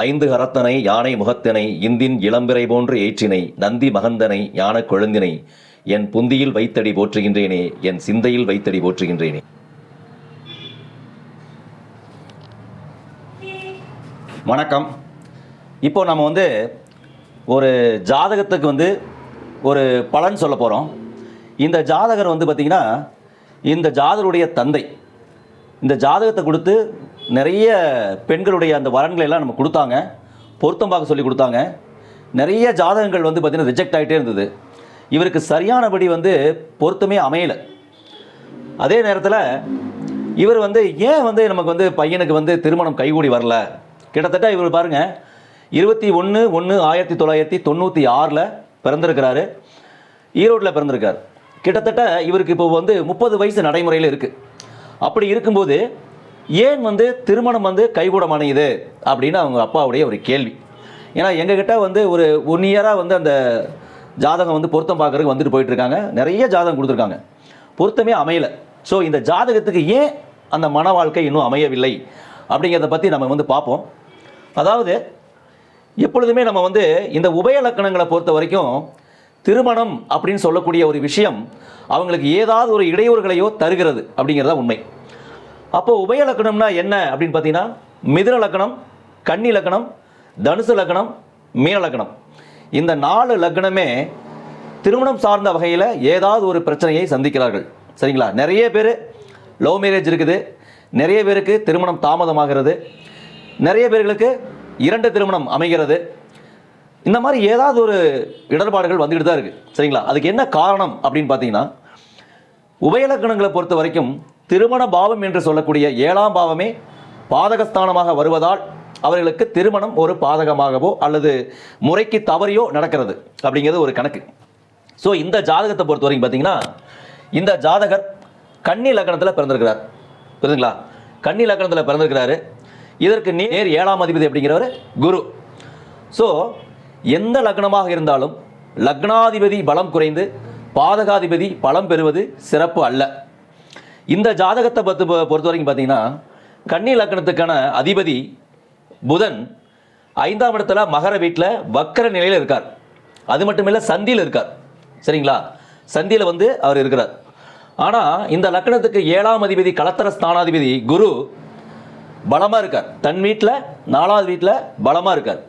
ஐந்து கரத்தனை யானை முகத்தினை இந்தின் இளம்பிறை போன்று ஏற்றினை நந்தி மகந்தனை யானை கொழுந்தினை என் புந்தியில் வைத்தடி போற்றுகின்றேனே என் சிந்தையில் வைத்தடி போற்றுகின்றேனே. வணக்கம். இப்போ நம்ம வந்து ஒரு ஜாதகத்துக்கு வந்து ஒரு பலன் சொல்ல போகிறோம் இந்த ஜாதகர் வந்து பார்த்திங்கன்னா இந்த ஜாதகருடைய தந்தை இந்த ஜாதகத்தை கொடுத்து நிறைய பெண்களுடைய அந்த வரன்களை எல்லாம் நம்ம கொடுத்தாங்க. பொருத்தம் பார்க்க சொல்லி கொடுத்தாங்க. நிறைய ஜாதகங்கள் வந்து பார்த்திங்கன்னா ரிஜெக்ட் ஆகிட்டே இருந்தது. இவருக்கு சரியானபடி வந்து பொருத்தமே அமையலை. அதே நேரத்தில் இவர் வந்து ஏன் வந்து நமக்கு வந்து பையனுக்கு வந்து திருமணம் கைகூடி வரல? கிட்டத்தட்ட இவர் பாருங்கள் இருபத்தி ஒன்று ஒன்று ஆயிரத்தி தொள்ளாயிரத்தி தொண்ணூற்றி ஆறில் பிறந்திருக்கிறாரு. ஈரோட்டில் பிறந்திருக்கார். கிட்டத்தட்ட இவருக்கு இப்போ வந்து முப்பது வயசு நடைமுறையில் இருக்குது அப்படி இருக்கும்போது ஏன் வந்து திருமணம் வந்து கைகூடம் அணையுது அப்படின்னு அவங்க அப்பாவுடைய ஒரு கேள்வி. ஏன்னா எங்ககிட்ட வந்து ஒரு ஒன் இயராக வந்து அந்த ஜாதகம் வந்து பொருத்தம் பார்க்கறதுக்கு வந்துட்டு போயிட்டு இருக்காங்க நிறைய ஜாதகம் கொடுத்துருக்காங்க. பொருத்தமே அமையலை. ஸோ இந்த ஜாதகத்துக்கு ஏன் அந்த மன வாழ்க்கை இன்னும் அமையவில்லை அப்படிங்கிறத பற்றி நம்ம வந்து பார்ப்போம். அதாவது எப்பொழுதுமே நம்ம வந்து இந்த உபய லக்கணங்களை பொறுத்த வரைக்கும் திருமணம் அப்படின்னு சொல்லக்கூடிய ஒரு விஷயம் அவங்களுக்கு ஏதாவது ஒரு இடையூறுகளையோ தருகிறது அப்படிங்கிறதா உண்மை. அப்போ உபய லக்கணம்னா என்ன அப்படின்னு பார்த்தீங்கன்னா மிதுன லக்கணம் கன்னி லக்கணம் தனுசு லக்கணம் மீன லக்கணம். இந்த நாலு லக்கணமே திருமணம் சார்ந்த வகையில் ஏதாவது ஒரு பிரச்சனையை சந்திக்கிறார்கள். சரிங்களா? நிறைய பேர் லவ் மேரேஜ் இருக்குது. நிறைய பேருக்கு திருமணம் தாமதமாகிறது. நிறைய பேர்களுக்கு இரண்டு திருமணம் அமைகிறது. இந்த மாதிரி ஏதாவது ஒரு இடர்பாடுகள் வந்துக்கிட்டு தான் இருக்குது சரிங்களா? அதுக்கு என்ன காரணம் அப்படின்னு பார்த்தீங்கன்னா உபயலக்கணங்களை பொறுத்த வரைக்கும் திருமண பாவம் என்று சொல்லக்கூடிய ஏழாம் பாவமே பாதகஸ்தானமாக வருவதால் அவர்களுக்கு திருமணம் ஒரு பாதகமாகவோ அல்லது முறைக்கு தவறியோ நடக்கிறது அப்படிங்கிறது ஒரு கணக்கு. ஸோ இந்த ஜாதகத்தை பொறுத்த வரைக்கும் பார்த்தீங்கன்னா இந்த ஜாதகர் கன்னி லக்கணத்தில் பிறந்திருக்கிறார். புரியுதுங்களா? கன்னி லக்கணத்தில் பிறந்திருக்கிறாரு. இதற்கு நேர் ஏழாம் அதிபதி அப்படிங்கிறவர் குரு. ஸோ எந்த லக்னமாக இருந்தாலும் லக்னாதிபதி பலம் குறைந்து பாதகாதிபதி பலம் பெறுவது சிறப்பு அல்ல. இந்த ஜாதகத்தை பத்து பொறுத்த வரைக்கும் பார்த்தீங்கன்னா கன்னி லக்னத்துக்கான அதிபதி புதன் ஐந்தாம் இடத்துல மகர வீட்டில் வக்கர நிலையில் இருக்கார். அது மட்டும் இல்லை சந்தியில் இருக்கார். சரிங்களா? சந்தியில் வந்து அவர் இருக்கிறார். ஆனால் இந்த லக்னத்துக்கு ஏழாம் அதிபதி கலத்தர ஸ்தானாதிபதி குரு பலமாக இருக்கார். தன் வீட்டில் நாலாவது வீட்டில் பலமாக இருக்கார்.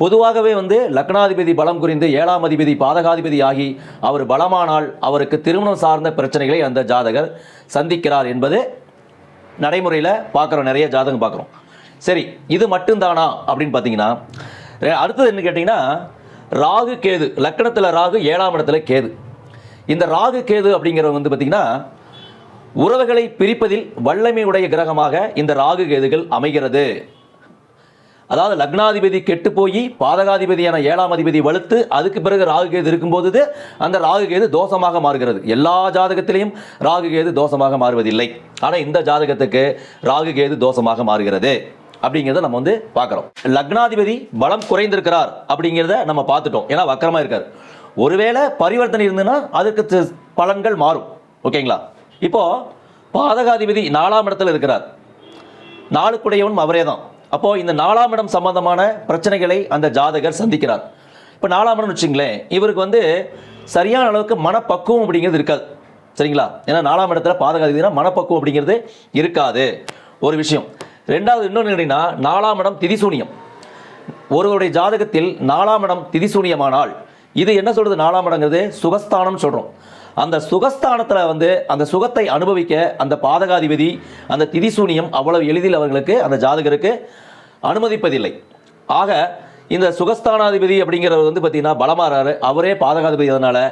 பொதுவாகவே வந்து லக்னாதிபதி பலம் குறிந்து ஏழாம் அதிபதி பாதகாதிபதி ஆகி அவர் பலமானால் அவருக்கு திருமணம் சார்ந்த பிரச்சனைகளை அந்த ஜாதகர் சந்திக்கிறார் என்பது நடைமுறையில் பார்க்குறோம் நிறைய ஜாதகம் பார்க்குறோம். சரி இது மட்டும்தானா அப்படின்னு பார்த்தீங்கன்னா அடுத்தது என்ன கேட்டிங்கன்னா ராகு கேது லக்னத்தில் ராகு ஏழாம் இடத்துல கேது. இந்த ராகு கேது அப்படிங்கிறவங்க வந்து பார்த்திங்கன்னா உறவுகளை பிரிப்பதில் வல்லமை உடைய கிரகமாக இந்த ராகு கேதுகள் அமைகிறது. அதாவது லக்னாதிபதி கெட்டு போய் பாதகாதிபதியான ஏழாம் அதிபதி வலுத்து அதுக்கு பிறகு ராகு கேது இருக்கும்போது அந்த ராகு கேது தோஷமாக மாறுகிறது. எல்லா ஜாதகத்திலையும் ராகு கேது தோஷமாக மாறுவதில்லை. ஆனால் இந்த ஜாதகத்துக்கு ராகு கேது தோஷமாக மாறுகிறது. அப்படிங்கிறத நம்ம வந்து பார்க்குறோம். லக்னாதிபதி பலம் குறைந்திருக்கிறார் அப்படிங்கிறத நம்ம பார்த்துட்டோம். ஏன்னா வக்கரமாக இருக்கார். ஒருவேளை பரிவர்த்தனை இருந்ததுன்னா அதுக்கு பலன்கள் மாறும். ஓகேங்களா? இப்போது பாதகாதிபதி நாலாம் இடத்துல இருக்கிறார். நாளுக்குடையவனும் அவரே தான். அப்போ இந்த நாலாம் இடம் சம்பந்தமான பிரச்சனைகளை அந்த ஜாதகர் சந்திக்கிறார். இப்போ நாலாம் இடம் வச்சுங்களேன் இவருக்கு வந்து சரியான அளவுக்கு மனப்பக்குவம் அப்படிங்கிறது இருக்காது. சரிங்களா? ஏன்னா நாலாம் இடத்துல பாதகாதிபதினா மனப்பக்குவம் அப்படிங்கிறது இருக்காது. ஒரு விஷயம். ரெண்டாவது இன்னொன்று கேட்டீங்கன்னா நாலாம் இடம் திதிசூனியம். ஒருவருடைய ஜாதகத்தில் நாலாம் இடம் திதிசூனியமானால் இது என்ன சொல்றது? நாலாம் இடங்கிறது சுகஸ்தானம் சொல்றோம். அந்த சுகஸ்தானத்தில் வந்து அந்த சுகத்தை அனுபவிக்க அந்த பாதகாதிபதி அந்த திதிசூனியம் அவ்வளவு எளிதில் அவர்களுக்கு அந்த ஜாதகருக்கு அனுமதிப்பதில்லை. ஆக இந்த சுகஸ்தானாதிபதி அப்படிங்கிறவர் வந்து பார்த்தீங்கன்னா பலமாறாரு. அவரே பாதகாதிபதி அதனால்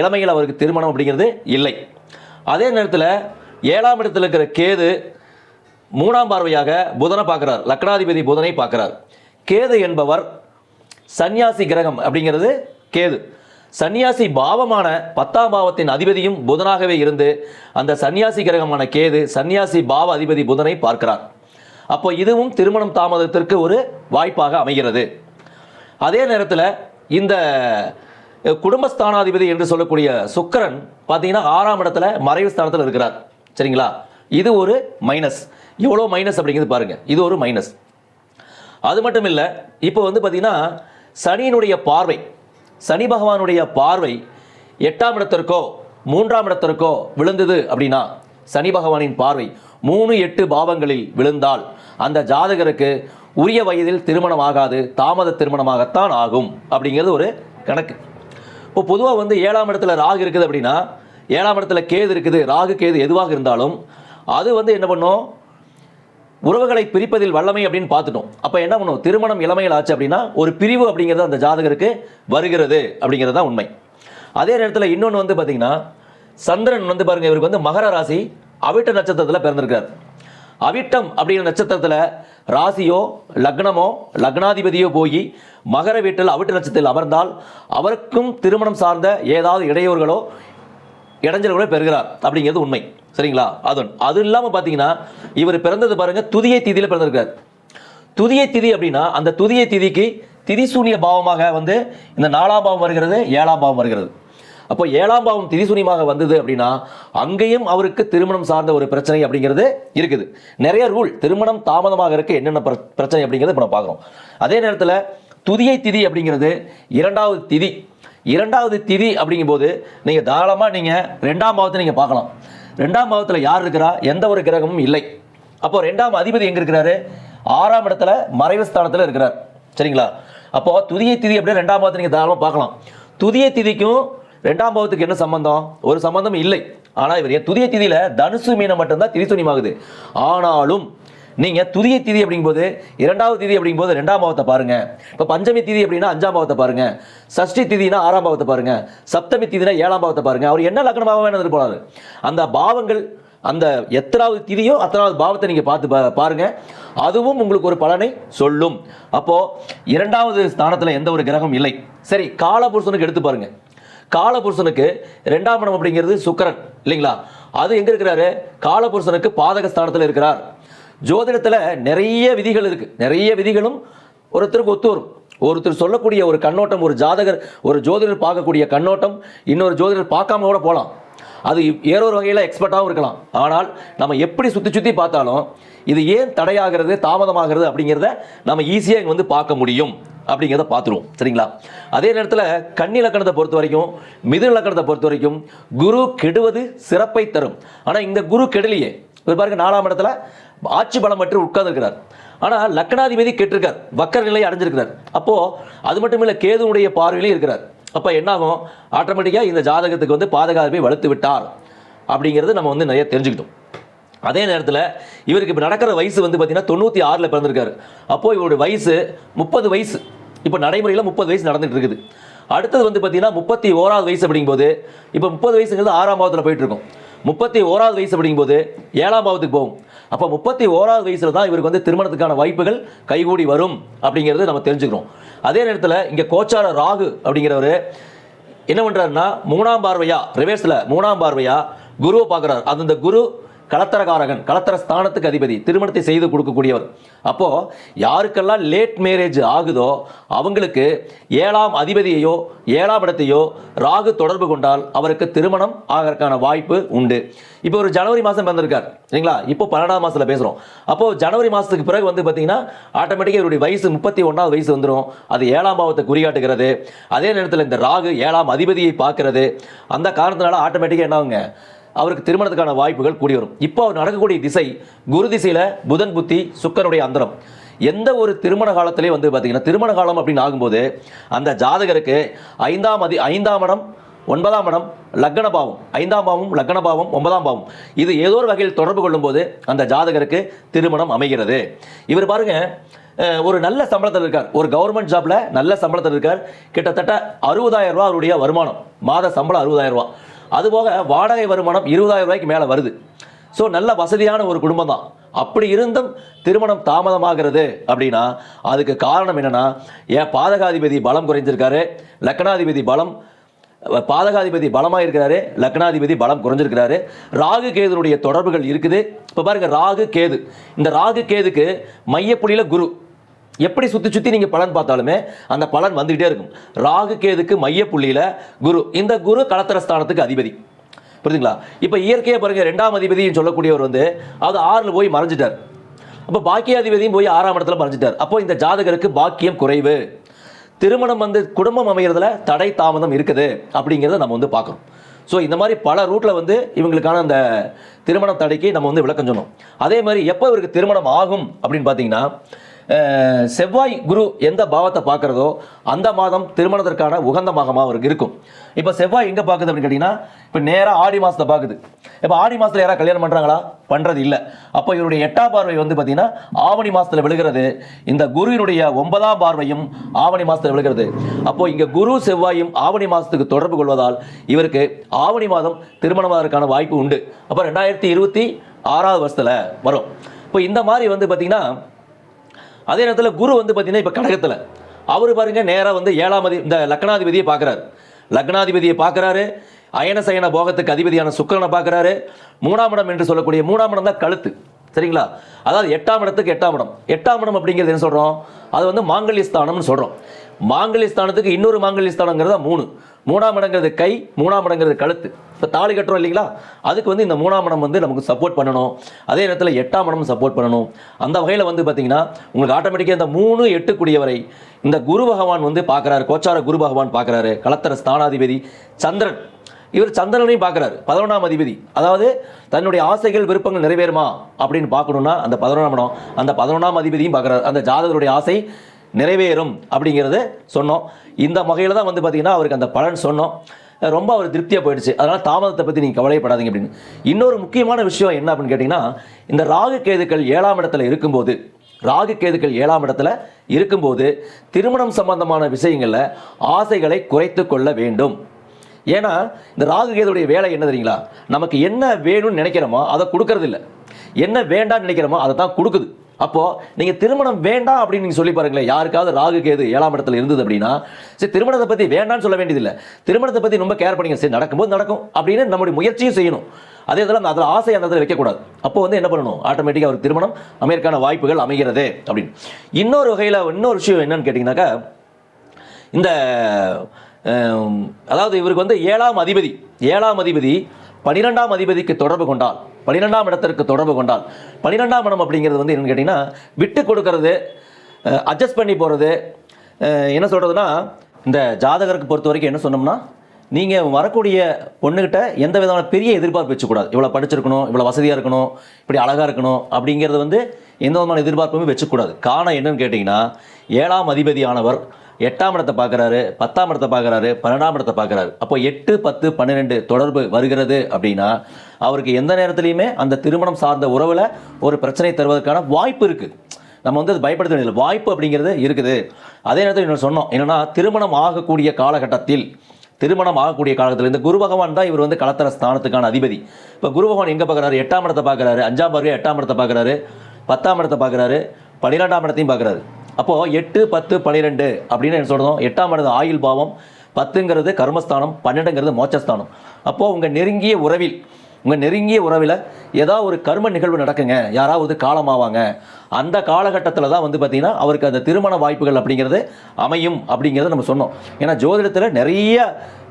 இளமையில் அவருக்கு திருமணம் அப்படிங்கிறது இல்லை. அதே நேரத்தில் ஏழாம் இடத்தில் இருக்கிற கேது மூணாம் பார்வையாக புதனை பார்க்குறார். லக்னாதிபதி புதனை பார்க்குறார். கேது என்பவர் சன்னியாசி கிரகம் அப்படிங்கிறது கேது. சந்நியாசி பாவமான பத்தாம் பாவத்தின் அதிபதியும் புதனாகவே இருந்து அந்த சந்நியாசி கிரகமான கேது சன்னியாசி பாவ அதிபதி புதனை பார்க்கிறார். அப்போ இதுவும் திருமணம் தாமதத்திற்கு ஒரு வாய்ப்பாக அமைகிறது. அதே நேரத்தில் இந்த குடும்பஸ்தானாதிபதி என்று சொல்லக்கூடிய சுக்கிரன் பார்த்தீங்கன்னா ஆறாம் இடத்துல மறைவு ஸ்தானத்தில் இருக்கிறார். சரிங்களா? இது ஒரு மைனஸ் எவ்வளோ மைனஸ் அப்படிங்கிறது பாருங்க. இது ஒரு மைனஸ் அது மட்டும் இல்லை இப்போ வந்து பார்த்தீங்கன்னா சனியினுடைய பார்வை. சனி பகவானுடைய பார்வை எட்டாம் இடத்திற்கோ மூன்றாம் இடத்திற்கோ விழுந்தது அப்படின்னா சனி பகவானின் பார்வை மூணு எட்டு பாவங்களில் விழுந்தால் அந்த ஜாதகருக்கு உரிய வயதில் திருமணம் ஆகாது தாமத திருமணமாகத்தான் ஆகும் அப்படிங்கிறது ஒரு கணக்கு. இப்போ பொதுவாக வந்து ஏழாம் இடத்துல ராகு இருக்குது அப்படின்னா ஏழாம் இடத்துல கேது இருக்குது ராகு கேது எதுவாக இருந்தாலும் அது வந்து என்ன பண்ணும்? உறவுகளை பிரிப்பதில் வல்லமை அப்படின்னு பார்த்துட்டோம். அப்போ என்ன பண்ணும் திருமணம் இளமையில் ஆச்சு அப்படின்னா ஒரு பிரிவு அப்படிங்கிறது அந்த ஜாதகருக்கு வருகிறது அப்படிங்கிறது தான் உண்மை. அதே நேரத்தில் இன்னொன்று வந்து பார்த்தீங்கன்னா சந்திரன் வந்து பாருங்க இவருக்கு வந்து மகர ராசி அவிட்ட நட்சத்திரத்தில் பிறந்திருக்கிறார். அவிட்டம் அப்படிங்கிற நட்சத்திரத்தில் ராசியோ லக்னமோ லக்னாதிபதியோ போய் மகர வீட்டில் அவிட்ட நட்சத்திரத்தில் அமர்ந்தால் அவருக்கும் திருமணம் சார்ந்த ஏதாவது இடையூறுகளோ இடைஞ்சல்களை பெறுகிறார் அப்படிங்கிறது உண்மை. சரிங்களா? அது அது இல்லாமல் பார்த்தீங்கன்னா இவர் பிறந்தது பாருங்க துதியை திதியில் பிறந்திருக்கார். துதியை திதி அப்படின்னா அந்த துதியை திதிக்கு திதிசூனிய பாவமாக வந்து இந்த நாலாம் பாவம் வருகிறது ஏழாம் பாவம் வருகிறது. அப்போ ஏழாம் பாவம் திதிசூனியமாக வந்தது அப்படின்னா அங்கேயும் அவருக்கு திருமணம் சார்ந்த ஒரு பிரச்சனை அப்படிங்கிறது இருக்குது. நிறைய ரூல் திருமணம் தாமதமாக இருக்க என்னென்ன பிர- பிரச்சனை அப்படிங்கிறது இப்போ நம்ம பார்க்குறோம். அதே நேரத்தில் துதியை திதி அப்படிங்கிறது இரண்டாவது திதி. இரண்டாவது திதி அப்படிங்கும்போது நீங்கள் தாராளமாக நீங்கள் ரெண்டாம் பாவத்தை நீங்கள் பார்க்கலாம். ரெண்டாம் பாவத்தில் யார் இருக்கிறா? எந்த ஒரு கிரகமும் இல்லை. அப்போ ரெண்டாம் அதிபதி எங்கே இருக்கிறாரு? ஆறாம் இடத்துல மறைவு ஸ்தானத்தில் இருக்கிறார். சரிங்களா? அப்போ துதிய திதி அப்படியே ரெண்டாம் பாவத்தை நீங்கள் தாராளமாக பார்க்கலாம். துதிய திதிக்கும் ரெண்டாம் பாவத்துக்கு என்ன சம்பந்தம்? ஒரு சம்பந்தம் இல்லை. ஆனால் இவர் துதிய திதியில் தனுசு மீனம் மட்டும்தான் திரிசுனியமாகுது. ஆனாலும் நீங்கள் துதிய திதி அப்படிங்கும்போது இரண்டாவது திதி அப்படிங்கும்போது ரெண்டாம் பாவத்தை பாருங்க. இப்போ பஞ்சமி திதி அப்படின்னா அஞ்சாம் பாவத்தை பாருங்க. சஷ்டி திதினா ஆறாம் பாவத்தை பாருங்க. சப்தமி திதினா ஏழாம் பாவத்தை பாருங்க. அவர் என்ன லக்னமாக வேணும் போறாரு அந்த பாவங்கள் அந்த எத்தனாவது திதியோ அத்தனாவது பாவத்தை நீங்கள் பார்த்து பாருங்க. அதுவும் உங்களுக்கு ஒரு பலனை சொல்லும். அப்போ இரண்டாவது ஸ்தானத்தில் எந்த ஒரு கிரகம் இல்லை. சரி காலபுருஷனுக்கு எடுத்து பாருங்க. காலபுருஷனுக்கு ரெண்டாம் இடம் அப்படிங்கிறது சுக்கரன் இல்லைங்களா? அது எங்க இருக்கிறாரு? காலபுருஷனுக்கு பாதக ஸ்தானத்தில் இருக்கிறார். ஜோதிடத்தில் நிறைய விதிகள் இருக்குது நிறைய விதிகளும் ஒருத்தருக்கு ஒத்து வரும். ஒருத்தர் சொல்லக்கூடிய ஒரு கண்ணோட்டம் ஒரு ஜாதகர் ஒரு ஜோதிடர் பார்க்கக்கூடிய கண்ணோட்டம் இன்னொரு ஜோதிடர் பார்க்காம கூட போகலாம் அது ஏறொரு வகையில் எக்ஸ்பர்ட்டாகவும் இருக்கலாம். ஆனால் நம்ம எப்படி சுற்றி சுற்றி பார்த்தாலும் இது ஏன் தடையாகிறது தாமதமாகிறது அப்படிங்கிறத நம்ம ஈஸியாக இங்கே வந்து பார்க்க முடியும் அப்படிங்கிறத பார்த்துருவோம். சரிங்களா? அதே நேரத்தில் கன்னி லக்கணத்தை பொறுத்த வரைக்கும் மிதுன லக்கணத்தை பொறுத்த வரைக்கும் குரு கெடுவது சிறப்பை தரும். ஆனால் இந்த குரு கெடலியே இவர் பாருங்க நாலாம் இடத்துல ஆட்சி பலம் பற்றி உட்கார்ந்துருக்கிறார். ஆனால் லக்னாதிபதி கெட்டிருக்கார். வக்கர நிலை அடைஞ்சிருக்கிறார். அப்போது அது மட்டும் இல்லை கேதுனுடைய பார்வையிலையும் இருக்கிறார். அப்போ என்னாகும்? ஆட்டோமேட்டிக்காக இந்த ஜாதகத்துக்கு வந்து பாதகாதிபதி வலுத்து விட்டார். அப்படிங்கிறது நம்ம வந்து நிறைய தெரிஞ்சுக்கிட்டோம். அதே நேரத்தில் இவருக்கு இப்போ நடக்கிற வயசு வந்து பார்த்தீங்கன்னா தொண்ணூற்றி ஆறில் பிறந்திருக்காரு. அப்போது இவருடைய வயசு முப்பது வயசு. இப்போ நடைமுறையில் முப்பது வயசு நடந்துட்டு இருக்குது. அடுத்தது வந்து பார்த்தீங்கன்னா முப்பத்தி ஓராவது வயசு அப்படிங்கும்போது இப்போ முப்பது வயசுங்கிறது ஆறாம் மாதத்தில் போயிட்டுருக்கோம் முப்பத்தி ஓராவது வயசு அப்படிங்கும்போது ஏழாம் பாவத்துக்கு போகும் அப்போ முப்பத்தி ஓராவது வயசில் தான் இவருக்கு வந்து திருமணத்துக்கான வாய்ப்புகள் கைகூடி வரும் அப்படிங்கிறது நம்ம தெரிஞ்சுக்கிறோம். அதே நேரத்தில் இங்கே கோச்சார ராகு அப்படிங்கிறவர் என்ன பண்ணுறாருன்னா மூணாம் பார்வையா ரிவேர்ஸில் மூணாம் பார்வையா குருவை பார்க்குறாரு. அந்த குரு கலத்தரகாரகன் கலத்தர ஸ்தானத்துக்கு அதிபதி திருமணத்தை செய்து கொடுக்கக்கூடியவர். அப்போ யாருக்கெல்லாம் லேட் மேரேஜ் ஆகுதோ அவங்களுக்கு ஏழாம் அதிபதியையோ ஏழாம் இடத்தையோ ராகு தொடர்பு கொண்டால் அவருக்கு திருமணம் ஆகிறதுக்கான வாய்ப்பு உண்டு. இப்போ ஒரு ஜனவரி மாதம் பிறந்திருக்கார் சரிங்களா? இப்போ பன்னெண்டாம் மாதத்தில் பேசுகிறோம் அப்போது ஜனவரி மாதத்துக்கு பிறகு வந்து பார்த்தீங்கன்னா ஆட்டோமேட்டிக்காக இவருடைய வயசு முப்பத்தி ஒன்றாவது வயசு வந்துடும் அது ஏழாம் பாவத்தை குறிகாட்டுகிறது. அதே நேரத்தில் இந்த ராகு ஏழாம் அதிபதியை பார்க்கறது. அந்த காரணத்தினால ஆட்டோமேட்டிக்காக என்ன ஆகுங்க? அவருக்கு திருமணத்துக்கான வாய்ப்புகள் கூடி வரும் இப்போ அவர் நடக்கக்கூடிய திசை குரு திசையில புதன் புத்தி சுக்கரனுடைய அந்தரம். எந்த ஒரு திருமண காலத்திலே வந்து பார்த்தீங்கன்னா திருமண காலம் அப்படின்னு ஆகும்போது அந்த ஜாதகருக்கு ஐந்தாம் அதி ஐந்தாம் இடம் ஒன்பதாம் இடம் லக்ன பாவம். ஐந்தாம் பாவம் லக்ன பாவம் ஒன்பதாம் பாவம். இது ஏதோ ஒரு வகையில் தொடர்பு கொள்ளும்போது அந்த ஜாதகருக்கு திருமணம் அமைகிறது. இவர் பாருங்க ஒரு நல்ல சம்பளத்தில் இருக்கார். ஒரு கவர்மெண்ட் ஜாப்ல நல்ல சம்பளத்தில் இருக்கார். கிட்டத்தட்ட அறுபதாயிரம் ரூபா அவருடைய வருமானம். மாத சம்பளம் அறுபதாயிரம் ரூபா. அதுபோக வாடகை வருமானம் இருபதாயிரம் ரூபாய்க்கு மேலே வருது. ஸோ நல்ல வசதியான ஒரு குடும்பம் தான் அப்படி இருந்தும் திருமணம் தாமதமாகிறது அப்படின்னா அதுக்கு காரணம் என்னன்னா ஏன் பாதகாதிபதி பலம் குறைஞ்சிருக்காரு லக்னாதிபதி பலம் பாதகாதிபதி பலமாக இருக்கிறாரு லக்னாதிபதி பலம் குறைஞ்சிருக்கிறாரு. ராகு கேதுனுடைய தொடர்புகள் இருக்குது. இப்போ பாருங்கள் ராகு கேது. இந்த ராகு கேதுக்கு மையப்புள்ளியில் குரு. எப்படி சுற்றி சுற்றி நீங்கள் பலன் பார்த்தாலுமே அந்த பலன் வந்துகிட்டே இருக்கும். ராகு கேதுக்கு மையப்புள்ளியில குரு. இந்த குரு களத்திர ஸ்தானத்துக்கு அதிபதி. புரியுதுங்களா? இப்போ இயற்கையை பாருங்க ரெண்டாம் அதிபதின்னு சொல்லக்கூடியவர் வந்து அது ஆறில் போய் மறைஞ்சிட்டார். அப்போ பாக்கிய அதிபதியும் போய் ஆறாம் இடத்துல மறைஞ்சிட்டார். அப்போ இந்த ஜாதகருக்கு பாக்கியம் குறைவு. திருமணம் வந்து குடும்பம் அமைகிறதுல தடை தாமதம் இருக்குது. அப்படிங்கிறத நம்ம வந்து பார்க்குறோம் ஸோ இந்த மாதிரி பல ரூட்டில் வந்து இவங்களுக்கான அந்த திருமண தடைக்கு நம்ம வந்து விளக்கம் சொன்னோம். அதே மாதிரி எப்போ இவருக்கு திருமணம் ஆகும் அப்படின்னு பார்த்தீங்கன்னா செவ்வாய் குரு எந்த பாவத்தை பார்க்குறதோ அந்த மாதம் திருமணத்திற்கான உகந்த மாதமாக அவருக்கு இருக்கும். இப்போ செவ்வாய் எங்கே பார்க்குது அப்படின்னு கேட்டிங்கன்னா இப்போ நேராக ஆடி மாதத்தை பார்க்குது. இப்போ ஆடி மாதத்தில் யாராவது கல்யாணம் பண்ணுறாங்களா பண்ணுறது இல்லை. அப்போ இவருடைய எட்டாம் பார்வை வந்து பார்த்தீங்கன்னா ஆவணி மாதத்தில் விழுகிறது. இந்த குருவினுடைய ஒன்பதாம் பார்வையும் ஆவணி மாதத்தில் விழுகிறது. அப்போ இங்கே குரு செவ்வாயும் ஆவணி மாதத்துக்கு தொடர்பு கொள்வதால் இவருக்கு ஆவணி மாதம் திருமணமாவதற்கான வாய்ப்பு உண்டு. அப்போ ரெண்டாயிரத்தி இருபத்தி ஆறாவது வருஷத்தில் வரும். இப்போ இந்த மாதிரி வந்து பார்த்திங்கன்னா அதே நேரத்தில் குரு வந்து பார்த்தீங்கன்னா இப்போ கடகத்தில். அவர் பாருங்க நேராக வந்து ஏழாம் இந்த லக்னாதிபதியை பார்க்குறாரு லக்னாதிபதியை பார்க்குறாரு அயன சயன போகத்துக்கு அதிபதியான சுக்கிரனை பார்க்குறாரு மூணாம் இடம் என்று சொல்லக்கூடிய மூணாம் இடம் தான் கழுத்து. சரிங்களா? அதாவது எட்டாம் இடத்துக்கு எட்டாம் இடம். எட்டாம் இடம் அப்படிங்கிறது என்ன சொல்கிறோம் அது வந்து மாங்கல்ய ஸ்தானம்னு சொல்கிறோம் மாங்கல்ய ஸ்தானத்துக்கு இன்னொரு மாங்கல்ய ஸ்தானங்கிறது மூணு. மூணாம் இடங்கிறது கை மூணாம் இடங்கிறது கழுத்து. இப்போ தாலி கட்டுறோம் இல்லைங்களா? அதுக்கு வந்து இந்த மூணாம் இடம் வந்து நமக்கு சப்போர்ட் பண்ணணும். அதே நேரத்தில் எட்டாம் இடமும் சப்போர்ட் பண்ணணும். அந்த வகையில் வந்து பார்த்தீங்கன்னா உங்களுக்கு ஆட்டோமேட்டிக்காக இந்த மூணு எட்டு கூடியவரை இந்த குரு பகவான் வந்து பார்க்குறாரு கோச்சார குரு பகவான் பார்க்குறாரு கலத்தர ஸ்தானாதிபதி சந்திரன். இவர் சந்திரனையும் பார்க்குறாரு பதினொன்றாம் அதிபதி. அதாவது தன்னுடைய ஆசைகள் விருப்பங்கள் நிறைவேறுமா அப்படின்னு பார்க்கணுன்னா அந்த பதினொன்றாம் இடம் அந்த பதினொன்றாம் அதிபதியும் பார்க்குறாரு அந்த ஜாதகருடைய ஆசை நிறைவேறும் அப்படிங்கிறத சொன்னோம். இந்த வகையில் தான் வந்து பார்த்தீங்கன்னா அவருக்கு அந்த பலன் சொன்னோம். ரொம்ப அவர் திருப்தியாக போயிடுச்சு. அதனால் தாமதத்தை பற்றி நீங்கள் கவலைப்படாதீங்க அப்படின்னு. இன்னொரு முக்கியமான விஷயம் என்ன அப்படின்னு கேட்டிங்கன்னா இந்த ராகு கேதுக்கள் ஏழாம் இடத்துல இருக்கும்போது ராகு கேதுக்கள் ஏழாம் இடத்துல இருக்கும்போது திருமணம் சம்பந்தமான விஷயங்களில் ஆசைகளை குறைத்து கொள்ள வேண்டும். ஏன்னா இந்த ராகு கேதுடைய வேலை என்ன தெரியுங்களா? நமக்கு என்ன வேணும்னு நினைக்கிறோமோ அதை கொடுக்கறதில்ல. என்ன வேண்டாம்னு நினைக்கிறோமோ அதை தான் கொடுக்குது. அப்போ நீங்க திருமணம் வேண்டாம் அப்படின்னு நீங்கள் சொல்லி பாருங்களேன். யாருக்காவது ராகு கேது ஏழாம் இடத்துல இருந்தது அப்படின்னா சரி திருமணத்தை பத்தி வேண்டாம்னு சொல்ல வேண்டியதில்லை. திருமணத்தை பத்தி ரொம்ப கேர் பண்ணிங்க சரி நடக்கும்போது நடக்கும் அப்படின்னு நம்முடைய முயற்சியும் செய்யணும். அதே இதில் அந்த அதில் ஆசை அந்த இடத்துல வைக்கக்கூடாது. அப்போ வந்து என்ன பண்ணணும்? ஆட்டோமேட்டிக்காக அவருக்கு திருமணம் அமையறக்கான வாய்ப்புகள் அமைகிறது அப்படின்னு. இன்னொரு வகையில் இன்னொரு விஷயம் என்னன்னு கேட்டிங்கனாக்கா இந்த அதாவது இவருக்கு வந்து ஏழாம் அதிபதி ஏழாம் அதிபதி பனிரெண்டாம் அதிபதிக்கு தொடர்பு கொண்டால் பன்னிரெண்டாம் இடத்திற்கு தொடர்பு கொண்டால் பனிரெண்டாம் இடம் அப்படிங்கிறது வந்து என்னென்னு கேட்டிங்கன்னா விட்டு கொடுக்கறது அட்ஜஸ்ட் பண்ணி போகிறது என்ன சொல்கிறதுனா இந்த ஜாதகருக்கு பொறுத்த வரைக்கும் என்ன சொன்னோம்னா நீங்கள் வரக்கூடிய பொண்ணுக்கிட்ட எந்த விதமான பெரிய எதிர்பார்ப்பு வச்சுக்கூடாது. இவ்வளோ படிச்சிருக்கணும் இவ்வளோ வசதியாக இருக்கணும் இப்படி அழகாக இருக்கணும் அப்படிங்கிறது வந்து எந்த விதமான எதிர்பார்ப்புமே வச்சுக்கூடாது. காரணம் என்னன்னு கேட்டிங்கன்னா ஏழாம் அதிபதியானவர் எட்டாம் இடத்தை பார்க்குறாரு பத்தாம் இடத்தை பார்க்குறாரு பன்னெண்டாம் இடத்தை பார்க்குறாரு. அப்போ எட்டு பத்து பன்னிரெண்டு தொடர்பு வருகிறது அப்படின்னா அவருக்கு எந்த நேரத்துலையுமே அந்த திருமணம் சார்ந்த உறவில் ஒரு பிரச்சனை தருவதற்கான வாய்ப்பு இருக்குது நம்ம வந்து அது பயப்படுத்த வேண்டியதில்லை. வாய்ப்பு அப்படிங்கிறது இருக்குது. அதே நேரத்தில் இன்னொன்று சொன்னோம். என்னன்னா திருமணம் ஆகக்கூடிய காலகட்டத்தில் திருமணம் ஆகக்கூடிய காலத்தில் இந்த குரு பகவான் தான் இவர் வந்து கலத்தர ஸ்தானத்துக்கான அதிபதி. இப்போ குரு பகவான் எங்கே பார்க்குறாரு? எட்டாம் இடத்தை பார்க்குறாரு அஞ்சாம் பார்வையா எட்டாம் இடத்தை பார்க்குறாரு பத்தாம் இடத்தை பார்க்குறாரு பன்னிரெண்டாம் இடத்தையும் பார்க்குறாரு. அப்போது எட்டு பத்து பன்னிரெண்டு அப்படின்னு என்ன சொல்கிறோம் எட்டாம் இடது ஆயுள் பாவம் பத்துங்கிறது கர்மஸ்தானம் பன்னெண்டுங்கிறது மோட்சஸ்தானம். அப்போது உங்கள் நெருங்கிய உறவில் உங்கள் நெருங்கிய உறவில் ஏதாவது ஒரு கர்ம நிகழ்வு நடக்குங்க. யாராவது காலமாவாங்க. அந்த காலகட்டத்தில் தான் வந்து பார்த்திங்கன்னா அவருக்கு அந்த திருமண வாய்ப்புகள் அப்படிங்கிறது அமையும் அப்படிங்கிறத நம்ம சொன்னோம். ஏன்னா ஜோதிடத்தில் நிறைய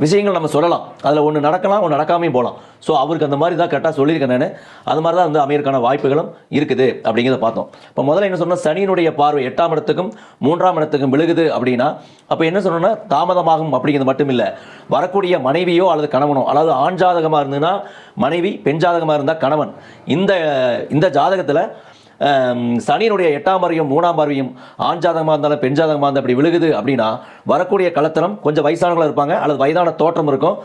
விஷயங்கள் நம்ம சொல்லலாம். அதில் ஒன்று நடக்கலாம் ஒன்று நடக்காமையும் போகலாம். ஸோ அவருக்கு அந்த மாதிரி தான் கரெக்டாக சொல்லியிருக்கேன் நான். அது மாதிரி தான் வந்து அமையறக்கான வாய்ப்புகளும் இருக்குது அப்படிங்கிறத பார்த்தோம். இப்போ முதல்ல என்ன சொன்னால் சனியினுடைய பார்வை எட்டாம் இடத்துக்கும் மூன்றாம் இடத்துக்கும் விழுகுது அப்படின்னா அப்போ என்ன சொன்னோன்னா தாமதமாகும் அப்படிங்கிறது மட்டும் இல்லை. வரக்கூடிய மனைவியோ அல்லது கணவனோ அதாவது ஆண் ஜாதகமாக இருந்ததுன்னா மனைவி பெண் ஜாதகமாக இருந்தால் கணவன். இந்த இந்த ஜாதகத்தில் சனியினுடைய எட்டாம் பார்வையும் மூணாம் பார்வையும் ஆண் ஜாதகமாக இருந்தாலும் பெண் ஜாதகமாக இருந்தால் அப்படி விழுகுது அப்படின்னா வரக்கூடிய கலத்தனம் கொஞ்சம் வயசானவங்களாக இருப்பாங்க அல்லது வயதான தோற்றம் இருக்கும்.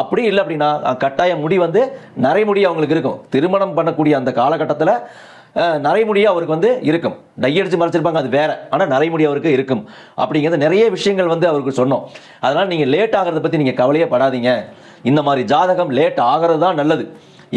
அப்படி இல்லை அப்படின்னா கட்டாய முடி வந்து நரைமுடி அவங்களுக்கு இருக்கும். திருமணம் பண்ணக்கூடிய அந்த காலகட்டத்தில் அஹ், நரைமுடி அவருக்கு வந்து இருக்கும். டையடிச்சு மறைச்சிருப்பாங்க அது வேற. ஆனால் நரைமுடி அவருக்கு இருக்கும். அப்படிங்கிறது நிறைய விஷயங்கள் வந்து அவருக்கு சொன்னோம். அதனால் நீங்கள் லேட் ஆகிறத பற்றி நீங்கள் கவலையே படாதீங்க. இந்த மாதிரி ஜாதகம் லேட் ஆகிறது தான் நல்லது.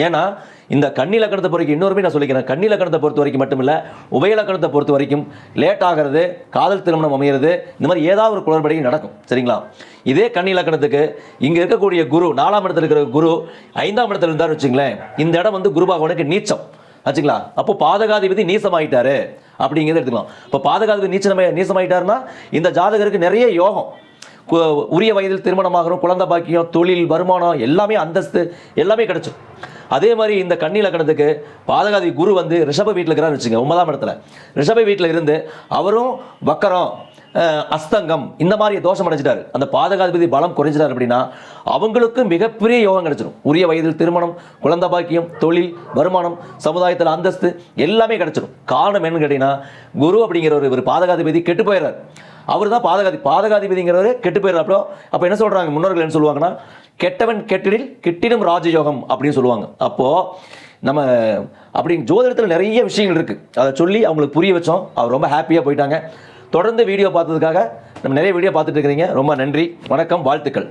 ஏன்னா இந்த கண்ணி லக்கணத்தை பொறுத்த வரைக்கும் இன்னொருமே நான் சொல்லிக்கிறேன். கண்ணிலக்கணத்தை பொறுத்த வரைக்கும் மட்டும் இல்லை உபய லக்கணத்தை பொறுத்த வரைக்கும் லேட் ஆகிறது காதல் திருமணம் அமையிறது இந்த மாதிரி ஏதாவது ஒரு குளறுபடி நடக்கும். சரிங்களா? இதே கண்ணிலக்கணத்துக்கு இங்கே இருக்கக்கூடிய குரு நாலாம் இடத்துல இருக்கிற குரு ஐந்தாம் இடத்துல இருந்தார் வச்சுங்களேன். இந்த இடம் வந்து குரு பகவானுக்கு நீச்சம். ஆச்சுங்களா அப்போ பாதகாதிபதி நீசமாயிட்டாரு அப்படிங்கிறத எடுத்துக்கலாம். இப்போ பாதகாதிபதி நீச்சமே நீசமாயிட்டாருன்னா இந்த ஜாதகருக்கு நிறைய யோகம். கு- உரிய வயதில் திருமணமாகிறோம் குழந்தை பாக்கியம் தொழில் வருமானம் எல்லாமே அந்தஸ்து எல்லாமே கிடைச்சிடும் அதே மாதிரி இந்த கன்னி லக்கணத்துக்கு பாதகாதி குரு வந்து ரிஷப வீட்டில் இருக்கிறான்னு வச்சுங்க ஒன்பதாம் இடத்துல. ரிஷப வீட்டில் இருந்து அவரும் வக்கரம் அஸ்தங்கம் இந்த மாதிரி தோஷம் அடைஞ்சிட்டாரு. அந்த பாதகாதிபதி பலம் குறைஞ்சிட்டார் அப்படின்னா அவங்களுக்கு மிகப்பெரிய யோகம் கிடைச்சிடும் உரிய வயதில் திருமணம் குழந்தை பாக்கியம் தொழில் வருமானம் சமுதாயத்தில் அந்தஸ்து எல்லாமே கிடைச்சிடும் காரணம் என்னன்னு கேட்டீங்கன்னா குரு அப்படிங்கிற ஒரு ஒரு பாதகாதிபதி கெட்டு போயிடுறாரு. அவர் தான் பாதகாதி பாதகாதிபதிங்கிறவர் கெட்டு போயிடுறாப்போ அப்போ என்ன சொல்கிறாங்க முன்னோர்கள் என்ன சொல்லுவாங்கன்னா கெட்டவன் கெட்டிடில் கெட்டிடும் ராஜயோகம் அப்படின்னு சொல்லுவாங்க. அப்போது நம்ம அப்படி ஜோதிடத்தில் நிறைய விஷயங்கள் இருக்குது அதை சொல்லி அவங்களுக்கு புரிய வச்சோம். அவர் ரொம்ப ஹாப்பியாக போயிட்டாங்க. தொடர்ந்து வீடியோ பார்த்ததுக்காக நம்ம நிறைய வீடியோ பார்த்துட்டு இருக்கிறீங்க. ரொம்ப நன்றி. வணக்கம். வாழ்த்துக்கள்.